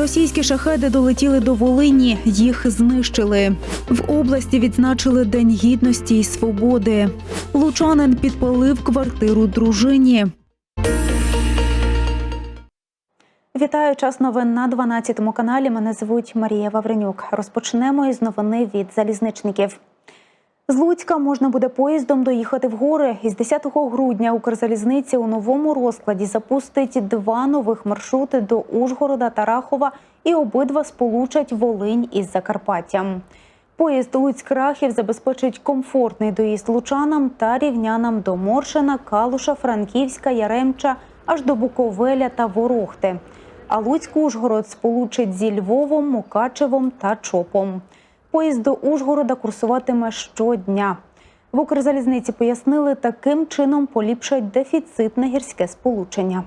Російські шахеди долетіли до Волині, їх знищили. В області відзначили День гідності і свободи. Лучанин підпалив квартиру дружині. Вітаю час новин на 12 каналі. Мене звуть Марія Вавренюк. Розпочнемо із новини від залізничників. З Луцька можна буде поїздом доїхати в гори. Із 10 грудня Укрзалізниця у новому розкладі запустить два нових маршрути до Ужгорода та Рахова і обидва сполучать Волинь із Закарпаттям. Поїзд Луцьк-Рахів забезпечить комфортний доїзд лучанам та рівнянам до Моршина, Калуша, Франківська, Яремча аж до Буковеля та Ворохти. А Луцьк-Ужгород сполучить зі Львовом, Мукачевом та Чопом. Поїзд до Ужгорода курсуватиме щодня. В Укрзалізниці пояснили, таким чином поліпшать дефіцитне гірське сполучення.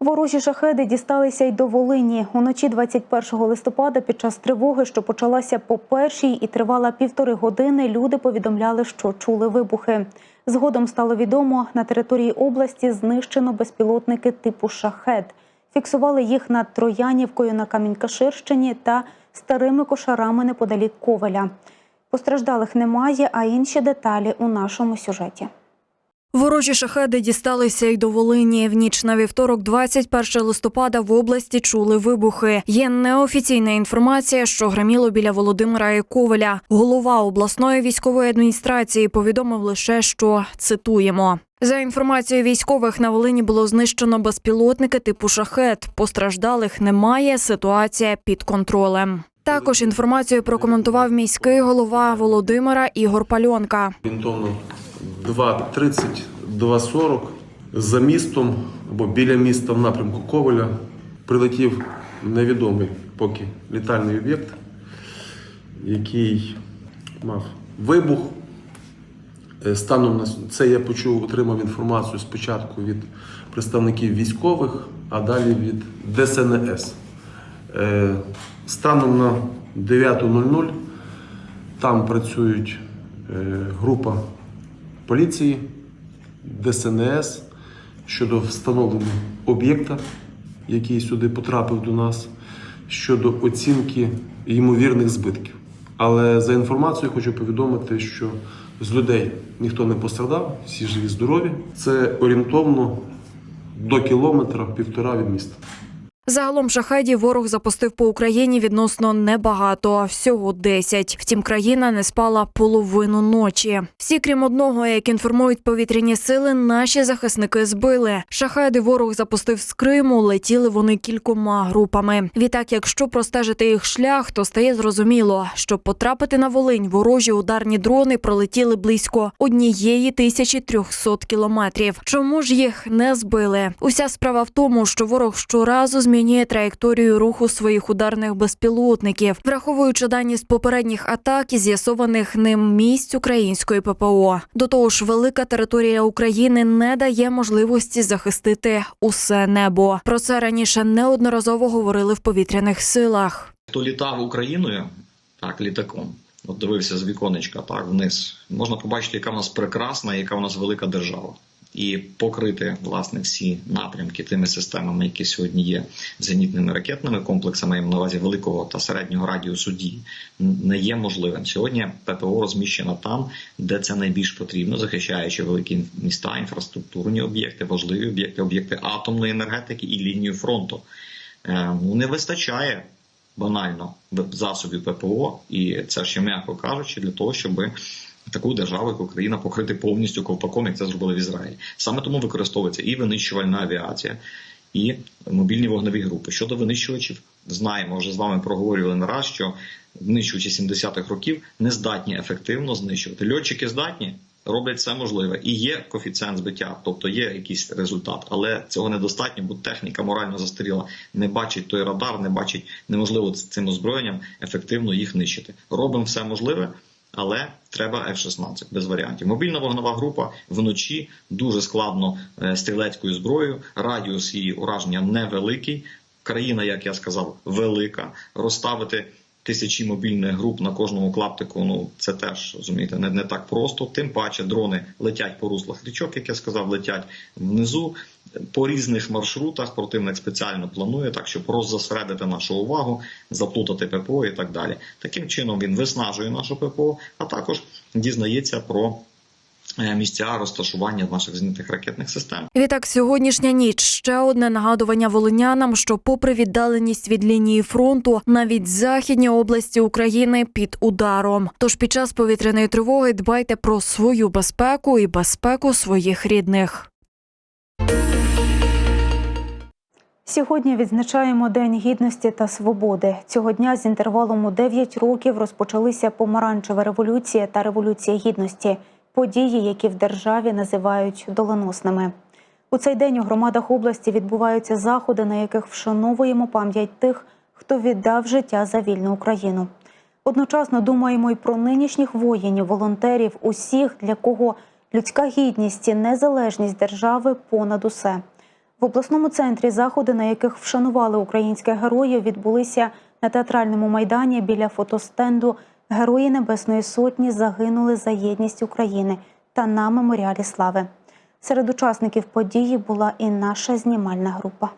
Ворожі шахеди дісталися й до Волині. Уночі 21 листопада під час тривоги, що почалася по першій і тривала півтори години, люди повідомляли, що чули вибухи. Згодом стало відомо, на території області знищено безпілотники типу шахед. Фіксували їх над Троянівкою на Камінькаширщині та старими кошарами неподалік Ковеля. Постраждалих немає, а інші деталі у нашому сюжеті. Ворожі шахеди дісталися й до Волині. В ніч на вівторок, 21 листопада, в області чули вибухи. Є неофіційна інформація, що гриміло біля Володимира і Ковеля. Голова обласної військової адміністрації повідомив лише, що цитуємо. За інформацією військових, на Волині було знищено безпілотники типу шахет. Постраждалих немає. Ситуація під контролем. Також інформацію прокоментував міський голова Володимира Ігор Пальонка. Орієнтовно 2.30, 2.40 за містом або біля міста в напрямку Коваля прилетів невідомий поки літальний об'єкт, який мав вибух. Е, Станом на це я почув, отримав інформацію спочатку від представників військових, а далі від ДСНС. Е, Станом на 9.00 там працюють е, група поліції, ДСНС щодо встановлення об'єкта, який сюди потрапив до нас, щодо оцінки ймовірних збитків. Але за інформацією хочу повідомити, що з людей ніхто не пострадав, всі живі, здорові. Це орієнтовно до кілометра півтора від міста. Загалом шахедів ворог запустив по Україні відносно небагато, всього 10. Втім, країна не спала половину ночі. Всі, крім одного, як інформують повітряні сили, наші захисники збили. Шахеди ворог запустив з Криму, летіли вони кількома групами. Відтак, якщо простежити їх шлях, то стає зрозуміло, щоб потрапити на Волинь, ворожі ударні дрони пролетіли близько однієї тисячі трьохсот кілометрів. Чому ж їх не збили? Уся справа в тому, що ворог щоразу змінює траєкторію руху своїх ударних безпілотників, враховуючи дані з попередніх атак і з'ясованих ним місць української ППО. До того ж, велика територія України не дає можливості захистити усе небо. Про це раніше неодноразово говорили в повітряних силах. Хто літав Україною, так, літаком, от дивився з віконечка так вниз, можна побачити, яка в нас прекрасна, яка в нас велика держава. І покрити власне всі напрямки тими системами, які сьогодні є зенітними ракетними комплексами, я на увазі великого та середнього радіусу дії, не є можливим. Сьогодні ППО розміщено там, де це найбільш потрібно, захищаючи великі міста, інфраструктурні об'єкти, важливі об'єкти, об'єкти атомної енергетики і лінію фронту. Е, Ну не вистачає банально засобів ППО, і це ще м'яко кажучи, для того, щоб таку державу, як Україна, покрити повністю ковпаком, як це зробили в Ізраїлі. Саме тому використовується і винищувальна авіація, і мобільні вогневі групи. Щодо винищувачів, знаємо, вже з вами проговорювали не раз, що винищувачі 70-х років не здатні ефективно знищувати. Льотчики здатні. Роблять все можливе і є коефіцієнт збиття, тобто є якийсь результат, але цього недостатньо, бо техніка морально застаріла, не бачить той радар, не бачить неможливо цим озброєнням ефективно їх нищити. Робимо все можливе, але треба F-16, без варіантів. Мобільна вогнева група вночі дуже складно е, стрілецькою зброєю. Радіус її ураження невеликий. Країна, як я сказав, велика. Розставити тисячі мобільних груп на кожному клаптику. Ну це теж розумієте, не, не так просто. Тим паче дрони летять по руслах річок, як я сказав, летять внизу по різних маршрутах. Противник спеціально планує так, щоб роззасередити нашу увагу, заплутати ППО і так далі. Таким чином він виснажує нашу ППО, а також дізнається про е, місця розташування наших зенітних ракетних систем. Відтак, сьогоднішня ніч ще одне нагадування волинянам, що, попри віддаленість від лінії фронту, навіть західні області України під ударом. Тож під час повітряної тривоги дбайте про свою безпеку і безпеку своїх рідних. Сьогодні відзначаємо День гідності та свободи. Цього дня з інтервалом у 9 років розпочалися помаранчева революція та революція гідності події, які в державі називають доленосними. У цей день у громадах області відбуваються заходи, на яких вшановуємо пам'ять тих, хто віддав життя за вільну Україну. Одночасно думаємо й про нинішніх воїнів, волонтерів, усіх, для кого людська гідність і незалежність держави понад усе. В обласному центрі заходи, на яких вшанували українських героїв, відбулися на театральному майдані біля фотостенду Герої Небесної Сотні загинули за єдність України та на меморіалі слави. Серед учасників події була і наша знімальна група.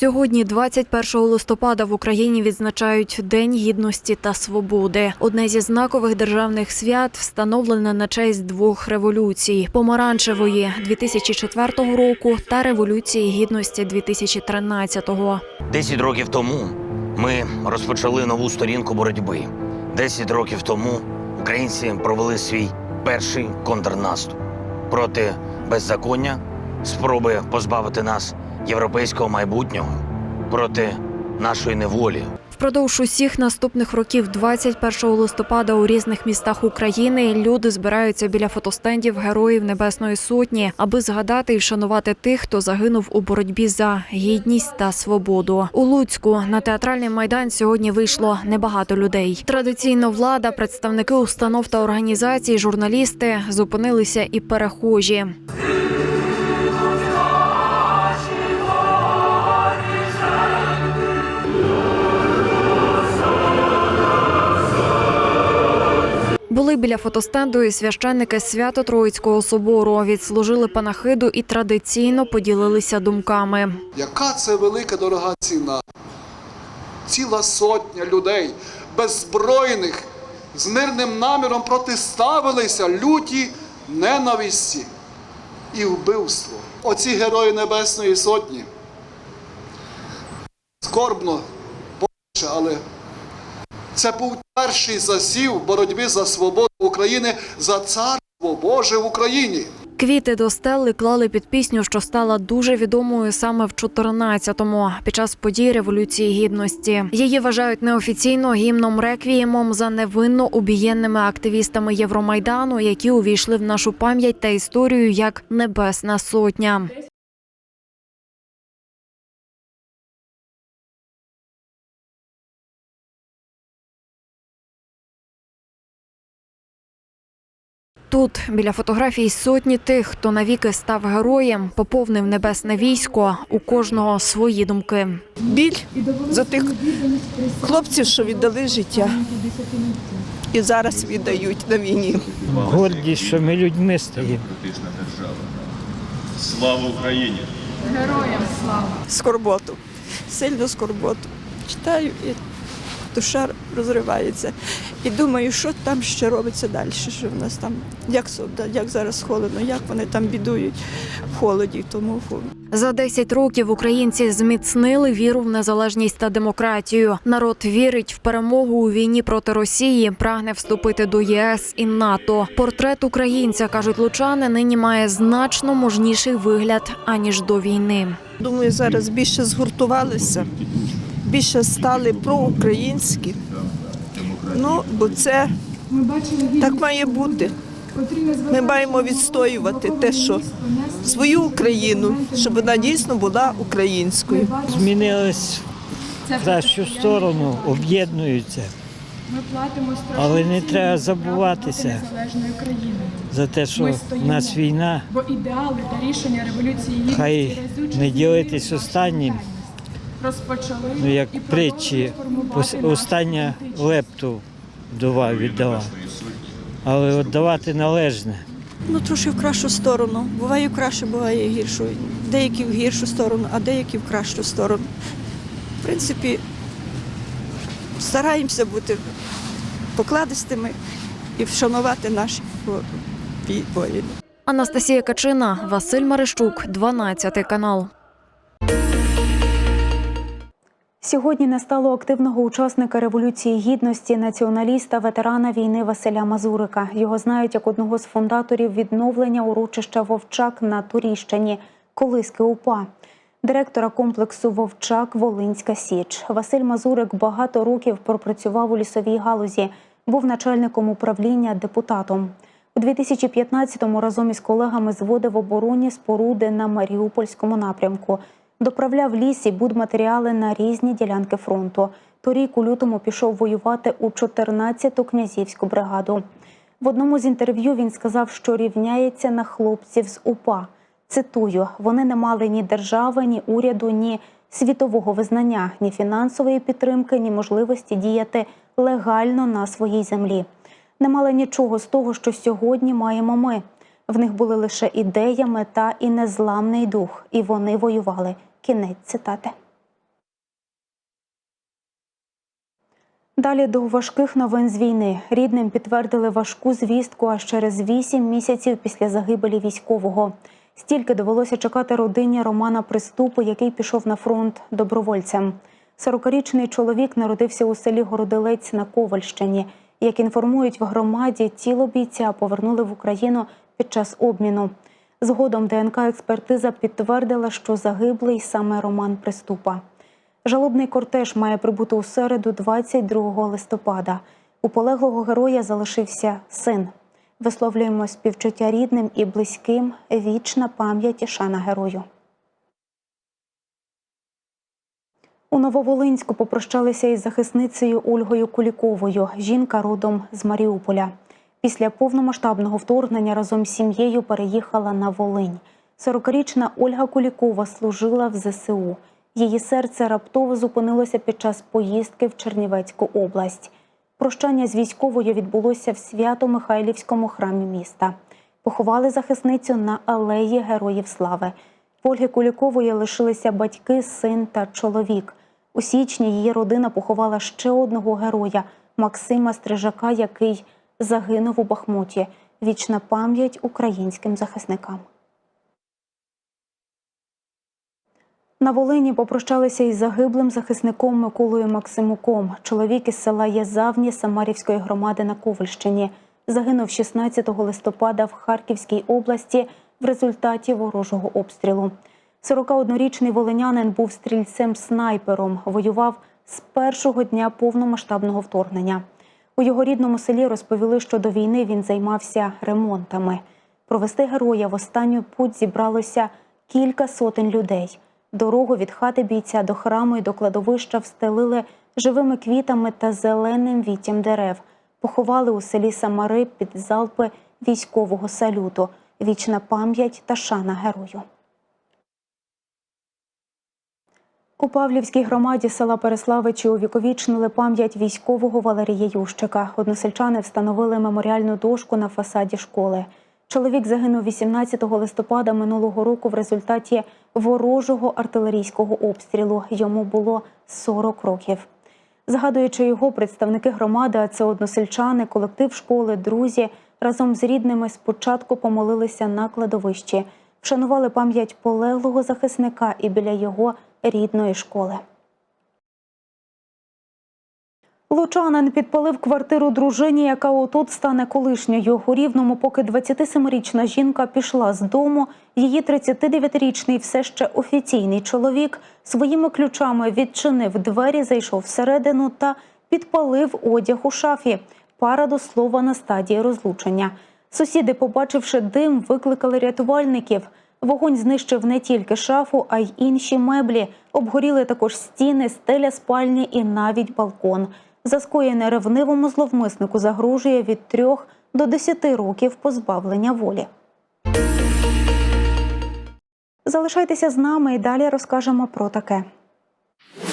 Сьогодні, 21 листопада, в Україні відзначають День гідності та свободи. Одне зі знакових державних свят встановлене на честь двох революцій: помаранчевої 2004 року та революції гідності 2013-го. Десять років тому ми розпочали нову сторінку боротьби. Десять років тому українці провели свій перший контрнаступ проти беззаконня, спроби позбавити нас європейського майбутнього, проти нашої неволі. Впродовж усіх наступних років, 21 листопада, у різних містах України люди збираються біля фотостендів Героїв Небесної Сотні, аби згадати і вшанувати тих, хто загинув у боротьбі за гідність та свободу. У Луцьку на театральний майдан сьогодні вийшло небагато людей. Традиційно влада, представники установ та організацій, журналісти зупинилися і перехожі. Були біля фотостенду і священники Свято-Троїцького собору, відслужили панахиду і традиційно поділилися думками. Яка це велика дорога ціна? Ціла сотня людей беззбройних з мирним наміром протиставилися люті ненависті і вбивству. Оці герої Небесної Сотні. Скорбно, але це був перший засів боротьби за свободу України, за царство Боже в Україні. Квіти до стели клали під пісню, що стала дуже відомою саме в 14-му, під час подій Революції Гідності. Її вважають неофіційно гімном реквіємом за невинно убієнними активістами Євромайдану, які увійшли в нашу пам'ять та історію як Небесна Сотня. Тут, біля фотографій сотні тих, хто навіки став героєм, поповнив небесне військо. У кожного свої думки. біль за тих хлопців, що віддали життя. І зараз віддають на війні. гордість, що ми людьми стаємо. Слава Україні! Героям Скорботу, сильну скорботу. Читаю і душа розривається. І думаю, що там ще робиться далі, що в нас там, як, як зараз холодно, як вони там бідують в холоді. Тому. За 10 років українці зміцнили віру в незалежність та демократію. Народ вірить в перемогу у війні проти Росії, прагне вступити до ЄС і НАТО. Портрет українця кажуть лучани, нині має значно мужніший вигляд аніж до війни. Думаю, зараз більше згуртувалися, більше стали проукраїнські. Ну, бо це так має бути. Ми маємо відстоювати те, що свою Україну, щоб вона дійсно була українською. Змінились в кращу сторону, об'єднуються. Але не треба забуватися за те, що в нас війна, Бо ідеали та рішення революції хай не ділитись останнім. Розпочали Ну, як і притчі, продовжують остання лепту вдова віддала. Але от давати належне. Ну, трошки в кращу сторону. Буває краще, буває гірше. Деякі в гіршу сторону, а деякі в кращу сторону. В принципі, стараємося бути покладистими і вшанувати наші воїни. Анастасія Качина, Василь Марищук, 12 канал. Сьогодні не стало активного учасника революції гідності, націоналіста, ветерана війни Василя Мазурика. Його знають як одного з фундаторів відновлення урочища Вовчак на Туріщині, колиски УПА. Директора комплексу Вовчак Волинська Січ. Василь Мазурик багато років пропрацював у лісовій галузі, був начальником управління депутатом. У 2015-му разом із колегами зводив оборонні споруди на Маріупольському напрямку. Доправляв ліс і будматеріали на різні ділянки фронту. Торік у лютому пішов воювати у 14-ту князівську бригаду. В одному з інтерв'ю він сказав, що рівняється на хлопців з УПА. Цитую: вони не мали ні держави, ні уряду, ні світового визнання, ні фінансової підтримки, ні можливості діяти легально на своїй землі. Не мали нічого з того, що сьогодні маємо ми. В них були лише ідея, мета і незламний дух, і вони воювали. Кінець цитати. Далі до важких новин з війни. Рідним підтвердили важку звістку аж через вісім місяців після загибелі військового. Стільки довелося чекати родині Романа Приступу, який пішов на фронт добровольцем. 40-річний чоловік народився у селі Городилець на Ковальщині. Як інформують в громаді, тіло бійця повернули в Україну під час обміну. Згодом ДНК-експертиза підтвердила, що загиблий саме Роман Приступа. Жалобний кортеж має прибути у середу, 22 листопада. У полеглого героя залишився син. Висловлюємо співчуття рідним і близьким. Вічна пам'ять і шана герою. У Нововолинську попрощалися із захисницею Ольгою Куліковою. Жінка родом з Маріуполя. Після повномасштабного вторгнення разом з сім'єю переїхала на Волинь. 40-річна Ольга Кулікова служила в ЗСУ. Її серце раптово зупинилося під час поїздки в Чернівецьку область. Прощання з військовою відбулося в Свято-Михайлівському храмі міста. Поховали захисницю на алеї Героїв Слави. В Ольги Кулікової лишилися батьки, син та чоловік. У січні її родина поховала ще одного героя Максима Стрижака, який загинув у Бахмуті. Вічна пам'ять українським захисникам. На Волині попрощалися із загиблим захисником Миколою Максимуком. Чоловік із села Язавні Самарівської громади на Ковальщині загинув 16 листопада в Харківській області в результаті ворожого обстрілу. 41-річний волинянин був стрільцем-снайпером, воював з першого дня повномасштабного вторгнення. У його рідному селі розповіли, що до війни він займався ремонтами. Провести героя в останню путь зібралося кілька сотень людей. Дорогу від хати бійця до храму і до кладовища встелили живими квітами та зеленим віттям дерев. Поховали у селі Самари під залпи військового салюту. Вічна пам'ять та шана герою. У Павлівській громаді села Переславичі увіковічнили пам'ять військового Валерія Ющика. Односельчани встановили меморіальну дошку на фасаді школи. Чоловік загинув 18 листопада минулого року в результаті ворожого артилерійського обстрілу. Йому було 40 років. Згадуючи його, представники громади, а це односельчани, колектив школи, друзі, разом з рідними спочатку помолилися на кладовищі, вшанували пам'ять полеглого захисника і біля його рідної школи. Лучанин підпалив квартиру дружині, яка отут стане колишньою. У рівному, поки 27-річна жінка пішла з дому, її 39-річний все ще офіційний чоловік своїми ключами відчинив двері, зайшов всередину та підпалив одяг у шафі. Пара до слова на стадії розлучення. Сусіди, побачивши дим, викликали рятувальників. Вогонь знищив не тільки шафу, а й інші меблі. Обгоріли також стіни, стеля спальні і навіть балкон. За скоєне ревнивому зловмиснику загрожує від 3 до 10 років позбавлення волі. Залишайтеся з нами і далі розкажемо про таке.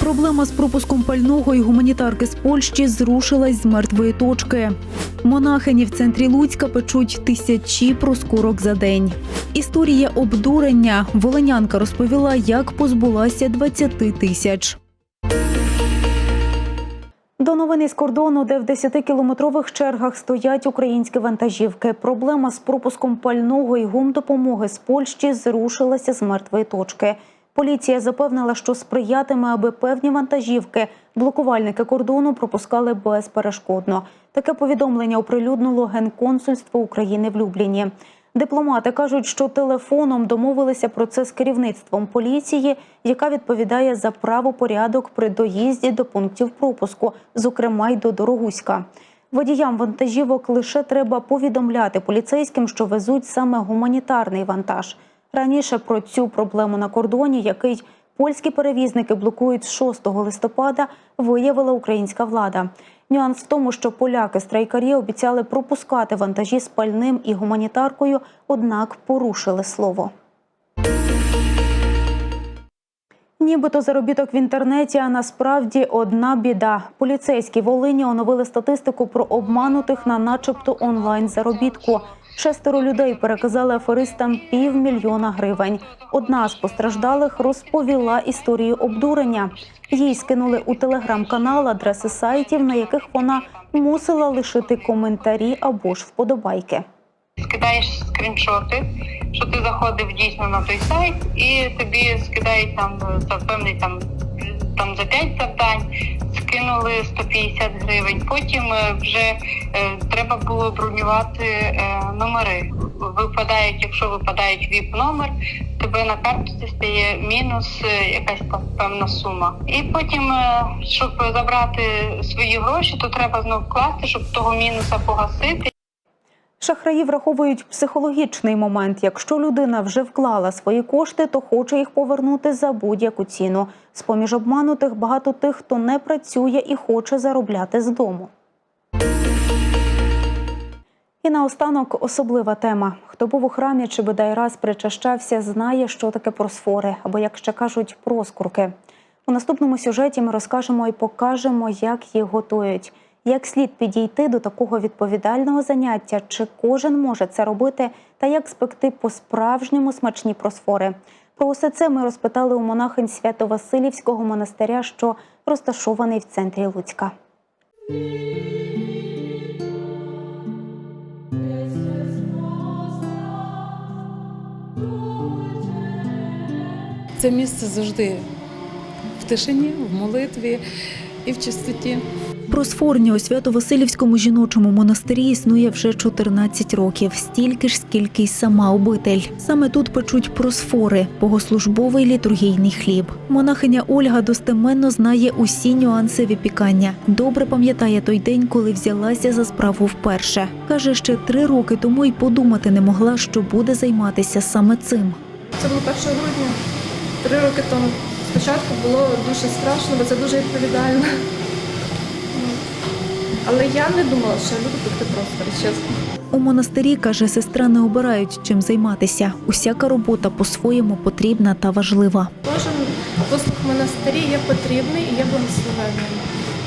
Проблема з пропуском пального і гуманітарки з Польщі зрушилась з мертвої точки. Монахині в центрі Луцька печуть тисячі проскурок за день. Історія обдурення. Волинянка розповіла, як позбулася 20 тисяч. До новини з кордону, де в 10-кілометрових чергах стоять українські вантажівки. Проблема з пропуском пального і гумдопомоги з Польщі зрушилася з мертвої точки. Поліція запевнила, що сприятиме, аби певні вантажівки блокувальники кордону пропускали безперешкодно. Таке повідомлення оприлюднило Генконсульство України в Любліні. Дипломати кажуть, що телефоном домовилися про це з керівництвом поліції, яка відповідає за правопорядок при доїзді до пунктів пропуску, зокрема й до Дорогуська. Водіям вантажівок лише треба повідомляти поліцейським, що везуть саме гуманітарний вантаж. Раніше про цю проблему на кордоні, який польські перевізники блокують з 6 листопада, виявила українська влада. Нюанс в тому, що поляки-страйкарі обіцяли пропускати вантажі з пальним і гуманітаркою, однак порушили слово. Нібито заробіток в інтернеті, а насправді одна біда. Поліцейські Волині оновили статистику про обманутих на начебто онлайн заробітку. Шестеро людей переказали аферистам півмільйона гривень. Одна з постраждалих розповіла історію обдурення. Їй скинули у телеграм-канал адреси сайтів, на яких вона мусила лишити коментарі або ж вподобайки. скидаєш скріншоти, що ти заходив дійсно на той сайт, і тобі скидають там за певний там, там за 5 завдань, скинули 150 гривень. Потім е, вже е, треба було бронювати е, номери. Випадають, якщо випадають віп номер, тебе на картці стає мінус якась певна сума. І потім, щоб забрати свої гроші, то треба знов вкласти, щоб того мінуса погасити. Шахраї враховують психологічний момент. Якщо людина вже вклала свої кошти, то хоче їх повернути за будь-яку ціну. З поміж обманутих багато тих, хто не працює і хоче заробляти з дому. І наостанок особлива тема. Хто був у храмі чи бодай раз причащався, знає, що таке просфори, або як ще кажуть, проскурки. У наступному сюжеті ми розкажемо і покажемо, як їх готують, як слід підійти до такого відповідального заняття, чи кожен може це робити, та як спекти по-справжньому смачні просфори. Про усе це ми розпитали у монахинь Свято-Василівського монастиря, що розташований в центрі Луцька. Це місце завжди в тишині, в молитві і в чистоті. Просфорня у Свято-Василівському жіночому монастирі існує вже 14 років, стільки ж, скільки й сама обитель. Саме тут печуть просфори, богослужбовий літургійний хліб. Монахиня Ольга достеменно знає усі нюанси випікання. Добре пам'ятає той день, коли взялася за справу вперше. Каже, ще три роки тому й подумати не могла, що буде займатися саме цим. Це було 1 грудня. Три роки тому. Спочатку було дуже страшно, бо це дуже відповідально. Але я не думала, що я буду пекти просто, чесно. У монастирі каже, сестра не обирають чим займатися. Усяка робота по-своєму потрібна та важлива. Кожен послуг в монастирі є потрібний і є благословенним.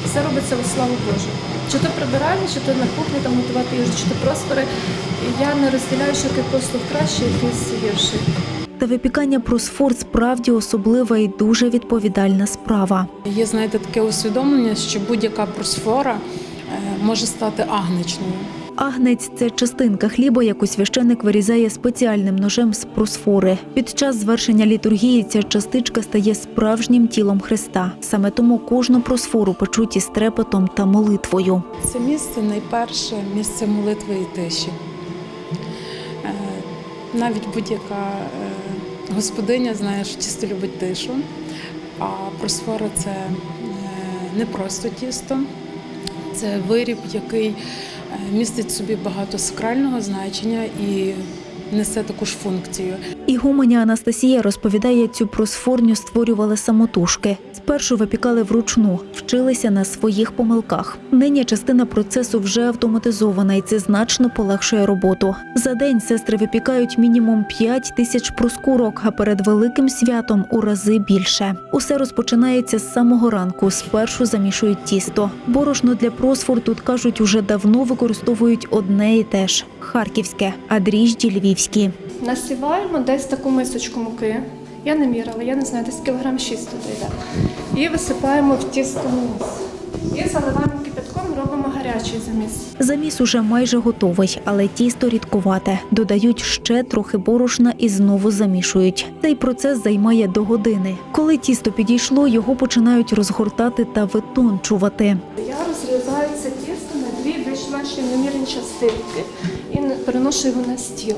Все робиться у славу Божу. Чи то прибиральні, чи то на кухні там готувати їжу, чи то просфори. Я не розділяю, що який послуг кращий, якийсь гірший. Та випікання просфор справді особлива і дуже відповідальна справа. Є, знаєте, таке усвідомлення, що будь-яка просфора може стати агничною. Агнець це частинка хліба, яку священик вирізає спеціальним ножем з просфори. Під час звершення літургії ця частичка стає справжнім тілом Христа. Саме тому кожну просфору печуть із трепетом та молитвою. Це місце найперше місце молитви і тиші. Е, Навіть будь-яка е, господиня знає, що тісто любить тишу, а просфора це е, не просто тісто, це виріб, який е, містить собі багато сакрального значення і несе таку ж функцію. Ігуменя Анастасія розповідає, цю просфорню створювали самотужки. Спершу випікали вручну, вчилися на своїх помилках. Нині частина процесу вже автоматизована, і це значно полегшує роботу. За день сестри випікають мінімум 5 тисяч проскурок, а перед великим святом у рази більше. Усе розпочинається з самого ранку. Спершу замішують тісто. Борошно для просфор тут кажуть, уже давно використовують одне і те ж харківське, а дріжджі львівські. Насіваємо десь таку мисочку муки. Я не мірила, я не знаю, десь кілограм 6 туди йде. І висипаємо в тісто низ. І заливаємо кипятком, робимо гарячий заміс. Заміс уже майже готовий, але тісто рідкувате. Додають ще трохи борошна і знову замішують. Цей процес займає до години. Коли тісто підійшло, його починають розгортати та витончувати. Я розрізаю це тісто на дві більш-менш рівномірні частинки і переношу його на стіл.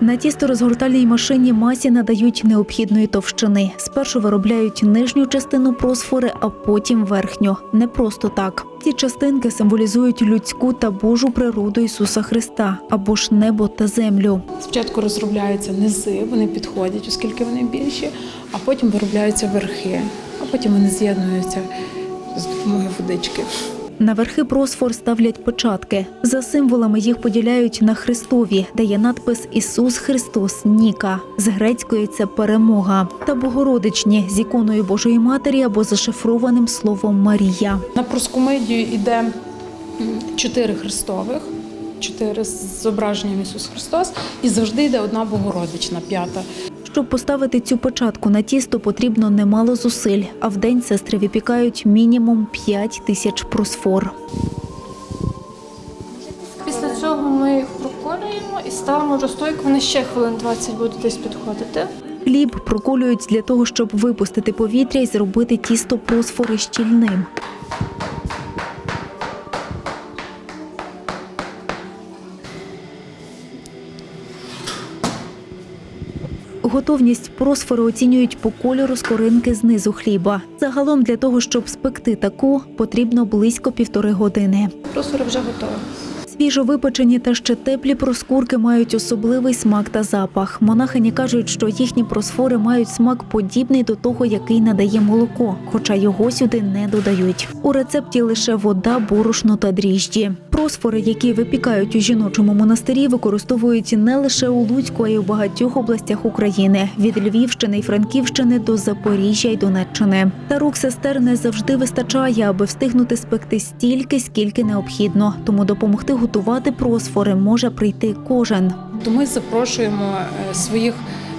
На тісто розгортальній машині масі надають необхідної товщини. Спершу виробляють нижню частину просфори, а потім верхню. Не просто так. Ці частинки символізують людську та Божу природу Ісуса Христа або ж небо та землю. Спочатку розробляються низи, вони підходять, оскільки вони більші, а потім виробляються верхи, а потім вони з'єднуються з допомогою водички. На верхи просфор ставлять печатки. За символами їх поділяють на Христові, де є надпис Ісус Христос Ніка. З грецької це перемога. Та Богородичні з іконою Божої Матері або зашифрованим словом Марія. На проскомидію йде чотири христових, чотири з зображенням Ісус Христос, і завжди йде одна Богородична, п'ята. Щоб поставити цю печатку на тісто, потрібно немало зусиль. А в день сестри випікають мінімум 5 тисяч просфор. Після цього ми їх проколюємо і ставимо розстойку. Вони ще хвилин 20 будуть десь підходити. Хліб проколюють для того, щоб випустити повітря і зробити тісто просфори щільним. Готовність просфори оцінюють по кольору скоринки знизу хліба. Загалом для того, щоб спекти таку, потрібно близько півтори години. Просори вже готові. Свіжо випечені та ще теплі проскурки мають особливий смак та запах. Монахині кажуть, що їхні просфори мають смак подібний до того, який надає молоко, хоча його сюди не додають. У рецепті лише вода, борошно та дріжджі. Просфори, які випікають у жіночому монастирі, використовують не лише у Луцьку, а й у багатьох областях України від Львівщини й Франківщини до Запоріжжя й Донеччини. Та рук сестер не завжди вистачає, аби встигнути спекти стільки, скільки необхідно. Тому допомогти готувати просфори може прийти кожен. То ми запрошуємо е, своїх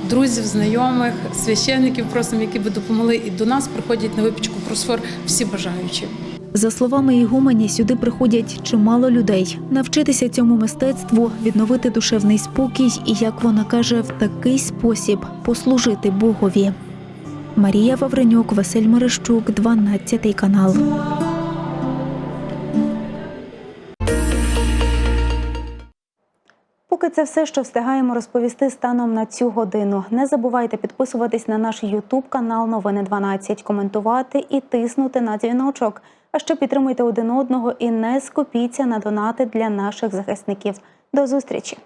друзів, знайомих, священників, просимо, які би допомогли. І до нас приходять на випічку просфор всі бажаючі. За словами Ігумені, сюди приходять чимало людей навчитися цьому мистецтву, відновити душевний спокій і, як вона каже, в такий спосіб послужити Богові. Марія Вавренюк, Василь Мерещук, 12 канал. Поки це все, що встигаємо розповісти станом на цю годину. Не забувайте підписуватись на наш Ютуб канал Новини 12, коментувати і тиснути на дзвіночок. А ще підтримуйте один одного і не скупіться на донати для наших захисників. До зустрічі!